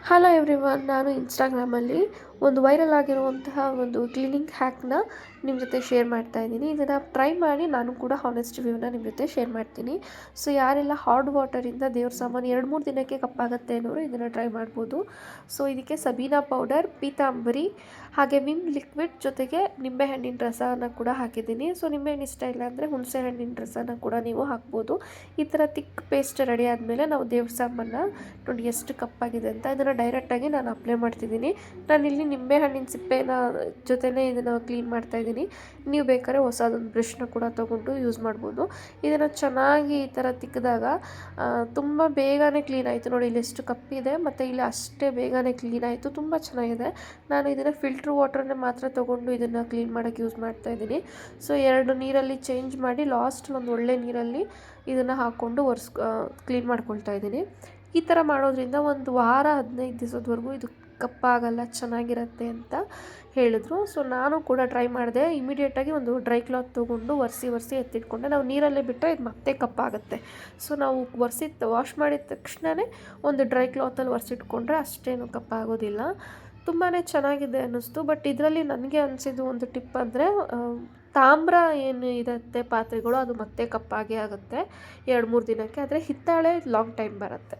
Hello everyone ನಾನು ಇನ್ಸ್ಟಾಗ್ರಾಮಲ್ಲಿ ಒಂದು ವೈರಲ್ ಆಗಿರುವಂತಹ ಒಂದು ಕ್ಲೀನಿಂಗ್ ಹ್ಯಾಕ್ನ ನಿಮ್ಮ ಜೊತೆ ಶೇರ್ ಮಾಡ್ತಾ ಇದ್ದೀನಿ. ಇದನ್ನು ಟ್ರೈ ಮಾಡಿ ನಾನು ಕೂಡ ಹಾನೆಸ್ಟ್ ವ್ಯೂನ ನಿಮ್ಮ ಜೊತೆ ಶೇರ್ ಮಾಡ್ತೀನಿ. ಸೊ ಯಾರೆಲ್ಲ ಹಾರ್ಡ್ ವಾಟರಿಂದ ದೇವ್ರ ಸಾಮಾನು ಎರಡು ಮೂರು ದಿನಕ್ಕೆ ಕಪ್ಪಾಗುತ್ತೆ ಅನ್ನೋರು ಇದನ್ನು ಟ್ರೈ ಮಾಡ್ಬೋದು. ಸೊ ಇದಕ್ಕೆ ಸಬೀನಾ ಪೌಡರ್ ಪೀತಾಂಬರಿ ಹಾಗೆ ವಿಮ್ ಲಿಕ್ವಿಡ್ ಜೊತೆಗೆ ನಿಂಬೆಹಣ್ಣಿನ ರಸನ ಕೂಡ ಹಾಕಿದ್ದೀನಿ. ಸೊ ನಿಂಬೆಹಣ್ಣು ಇಷ್ಟ ಇಲ್ಲ ಅಂದರೆ ಹುಣಸೆ ಹಣ್ಣಿನ ರಸನ ಕೂಡ ನೀವು ಹಾಕ್ಬೋದು. ಈ ಥರ ತಿಕ್ ಪೇಸ್ಟ್ ರೆಡಿ ಆದಮೇಲೆ ನಾವು ದೇವ್ರ ಸಾಮಾನ ನೋಡಿ ಎಷ್ಟು ಕಪ್ಪಾಗಿದೆ ಅಂತ. ಇದನ್ನು ಡೈರೆಕ್ಟಾಗಿ ನಾನು ಅಪ್ಲೈ ಮಾಡ್ತಿದ್ದೀನಿ. ನಾನಿಲ್ಲಿ ನಿಂಬೆಹಣ್ಣಿನ ಸಿಪ್ಪೆನ ಜೊತೆನೇ ಇದನ್ನು ಕ್ಲೀನ್ ಮಾಡ್ತಾ ಇದ್ದೀನಿ. ನೀವು ಬೇಕಾದ್ರೆ ಹೊಸದೊಂದು ಬ್ರಷ್ನ ಕೂಡ ತೊಗೊಂಡು ಯೂಸ್ ಮಾಡ್ಬೋದು. ಇದನ್ನು ಚೆನ್ನಾಗಿ ಈ ಥರ ತಿಕ್ಕಿದಾಗ ತುಂಬ ಬೇಗನೆ ಕ್ಲೀನ್ ಆಯಿತು. ನೋಡಿ, ಇಲ್ಲಿ ಎಷ್ಟು ಕಪ್ಪಿದೆ ಮತ್ತು ಇಲ್ಲಿ ಅಷ್ಟೇ ಬೇಗನೆ ಕ್ಲೀನ್ ಆಯಿತು. ತುಂಬ ಚೆನ್ನಾಗಿದೆ. ನಾನು ಇದನ್ನು ಫಿಲ್ಟ್ರ್ ವಾಟ್ರನ್ನೇ ಮಾತ್ರ ತೊಗೊಂಡು ಇದನ್ನು ಕ್ಲೀನ್ ಮಾಡೋಕ್ಕೆ ಯೂಸ್ ಮಾಡ್ತಾ ಇದ್ದೀನಿ. ಸೊ ಎರಡು ನೀರಲ್ಲಿ ಚೇಂಜ್ ಮಾಡಿ ಲಾಸ್ಟ್ ಒಂದು ಒಳ್ಳೆ ನೀರಲ್ಲಿ ಇದನ್ನು ಹಾಕ್ಕೊಂಡು ಒರೆಸ್ ಕ್ಲೀನ್ ಮಾಡ್ಕೊಳ್ತಾ ಇದ್ದೀನಿ. ಈ ಥರ ಮಾಡೋದ್ರಿಂದ ಒಂದು ವಾರ, ಹದಿನೈದು ದಿವಸದವರೆಗೂ ಇದು ಕಪ್ಪಾಗಲ್ಲ ಚೆನ್ನಾಗಿರುತ್ತೆ ಅಂತ ಹೇಳಿದ್ರು. ಸೊ ನಾನು ಕೂಡ ಟ್ರೈ ಮಾಡಿದೆ. ಇಮಿಡಿಯೇಟಾಗಿ ಒಂದು ಡ್ರೈ ಕ್ಲಾತ್ ತೊಗೊಂಡು ಒರೆಸಿ ಒರೆಸಿ ಎತ್ತಿಟ್ಕೊಂಡೆ. ನಾವು ನೀರಲ್ಲೇ ಬಿಟ್ಟರೆ ಇದು ಮತ್ತೆ ಕಪ್ಪಾಗುತ್ತೆ. ಸೊ ನಾವು ಒರೆಸಿ ವಾಶ್ ಮಾಡಿದ ತಕ್ಷಣವೇ ಒಂದು ಡ್ರೈ ಕ್ಲಾತಲ್ಲಿ ಒರೆಸಿಟ್ಕೊಂಡ್ರೆ ಅಷ್ಟೇನು ಕಪ್ಪಾಗೋದಿಲ್ಲ. ತುಂಬಾ ಚೆನ್ನಾಗಿದೆ ಅನ್ನಿಸ್ತು. ಬಟ್ ಇದರಲ್ಲಿ ನನಗೆ ಅನಿಸಿದ್ದು ಒಂದು ಟಿಪ್ ಅಂದರೆ ತಾಮ್ರ ಏನು ಇರುತ್ತೆ ಪಾತ್ರೆಗಳು ಅದು ಮತ್ತೆ ಕಪ್ಪಾಗೇ ಆಗುತ್ತೆ. ಎರಡು ಮೂರು ದಿನಕ್ಕೆ. ಆದರೆ ಹಿತ್ತಾಳೆ ಲಾಂಗ್ ಟೈಮ್ ಬರುತ್ತೆ.